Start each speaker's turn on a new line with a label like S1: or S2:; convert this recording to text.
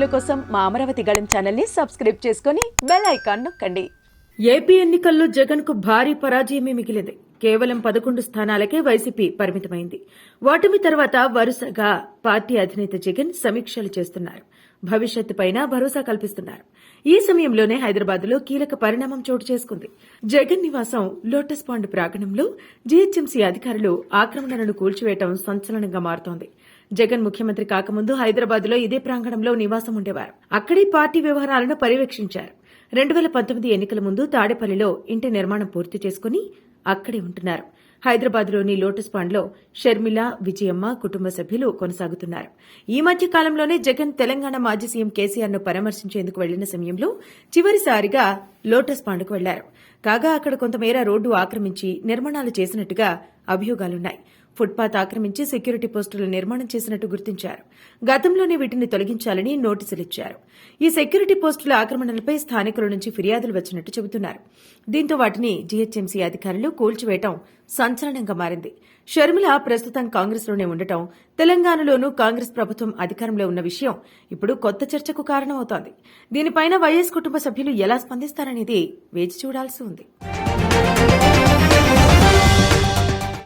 S1: వీడియోల కోసం మా అమరావతి గళం ఛానల్ని సబ్స్క్రైబ్ చేసుకుని బెల్ ఐకాన్ నొక్కండి.
S2: ఏపీ ఎన్నికల్లో జగన్కు భారీ పరాజయమే మిగిలింది. కేవలం పదకొండు స్థానాలకే వైసీపీ పరిమితమైంది. ఓటమి తర్వాత వరుసగా పార్టీ అధినేత జగన్ సమీక్షలు చేస్తున్నారు. భవిష్యత్తు పైన భరోసా కల్పిస్తున్నారు. ఈ సమయంలోనే హైదరాబాద్లో కీలక పరిణామం చోటు చేసుకుంది. జగన్ నివాసం లోటస్ పాండ్ ప్రాంగణంలో జీహెచ్ఎంసీ అధికారులు ఆక్రమణలను కూల్చివేయడం సంచలనంగా మారుతోంది. జగన్ ముఖ్యమంత్రి కాకముందు హైదరాబాద్లో ఇదే ప్రాంగణంలో నివాసం ఉండేవారు. అక్కడే పార్టీ వ్యవహారాలను పర్యవేక్షించారు. రెండు వేల పంతొమ్మిది ఎన్నికల ముందు తాడేపల్లిలో ఇంటి నిర్మాణం పూర్తి చేసుకుని అక్కడే ఉంటున్నారు. హైదరాబాద్లోని లోటస్ పాండ్లో షర్మిల విజయమ్మ కుటుంబ సభ్యులు కొనసాగుతున్నారు. ఈ మధ్య కాలంలోనే జగన్ తెలంగాణ మాజీ సీఎం కేసీఆర్ను పరామర్శించేందుకు వెళ్ళిన సమయంలో చివరిసారిగా లోటస్ పాండ్కు వెళ్ళారు. కాగా అక్కడ కొంతమేర రోడ్డు ఆక్రమించి నిర్మాణాలు చేసినట్టుగా అభియోగాలున్నాయి. ఫుట్పాత్ ఆక్రమించి సెక్యూరిటీ పోస్టులు నిర్మాణం చేసినట్టు గుర్తించారు. గతంలోనే వీటిని తొలగించాలని నోటీసులు ఇచ్చారు. ఈ సెక్యూరిటీ పోస్టుల ఆక్రమణలపై స్థానికుల నుంచి ఫిర్యాదులు వచ్చినట్టు చెబుతున్నారు. దీంతో వాటిని జీహెచ్ఎంసీ అధికారులు కూల్చివేయటం సంచలనంగా మారింది. షర్మిల ప్రస్తుతం కాంగ్రెస్లోనే ఉండటం తెలంగాణలోనూ కాంగ్రెస్ ప్రభుత్వం అధికారంలో ఉన్న విషయం ఇప్పుడు కొత్త చర్చకు కారణమవుతోంది. దీనిపైన వైఎస్ కుటుంబ సభ్యులు ఎలా స్పందిస్తారనేది వేచి చూడాల్సి ఉంది.